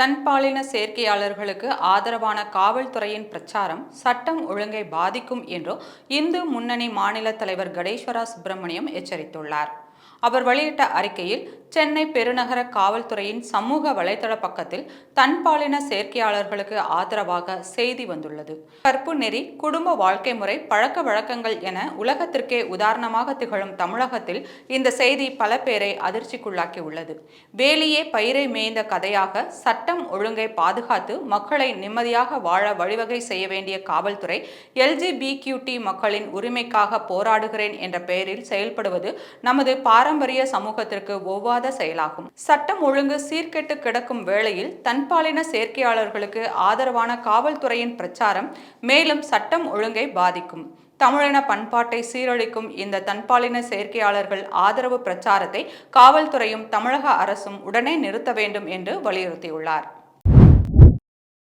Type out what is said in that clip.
தன்பாலின சேர்க்கையாளர்களுக்கு ஆதரவான காவல்துறையின் பிரச்சாரம் சட்டம் ஒழுங்கை பாதிக்கும் என்று இந்து முன்னணி மாநில தலைவர் கடேஸ்வரா சுப்பிரமணியம் எச்சரித்துள்ளார். அவர் வெளியிட்ட அறிக்கையில் சென்னை பெருநகர காவல்துறையின் சமூக வலைதள பக்கத்தில் தன்பாலின சேர்க்கையாளர்களுக்கு ஆதரவாக செய்தி வந்துள்ளது. கற்பு நெறி குடும்ப வாழ்க்கை முறை பழக்க வழக்கங்கள் என உலகத்திற்கே உதாரணமாக திகழும் தமிழகத்தில் இந்த செய்தி பல பேரை அதிர்ச்சிக்குள்ளாக்கி உள்ளது வேலியே பயிரை மேய்ந்த கதையாக சட்டம் ஒழுங்கை பாதுகாத்து மக்களை நிம்மதியாக வாழ வழிவகை செய்ய வேண்டிய காவல்துறை எல்ஜிபிக்யூடி மக்களின் உரிமைக்காக போராடுகிறேன் என்ற பெயரில் செயல்படுவது நமது பாரம்பரிய சமூகத்திற்கு ஒவ்வாத செயலாகும். சட்டம் ஒழுங்கு சீர்கெட்டு கிடக்கும் வேளையில் தன்பாலின சேர்க்கையாளர்களுக்கு ஆதரவான காவல்துறையின் பிரச்சாரம் மேலும் சட்டம் ஒழுங்கை பாதிக்கும். தமிழின பண்பாட்டை சீரழிக்கும் இந்த தன்பாலின சேர்க்கையாளர்கள் ஆதரவு பிரச்சாரத்தை காவல்துறையும் தமிழக அரசும் உடனே நிறுத்த வேண்டும் என்று வலியுறுத்தியுள்ளார்.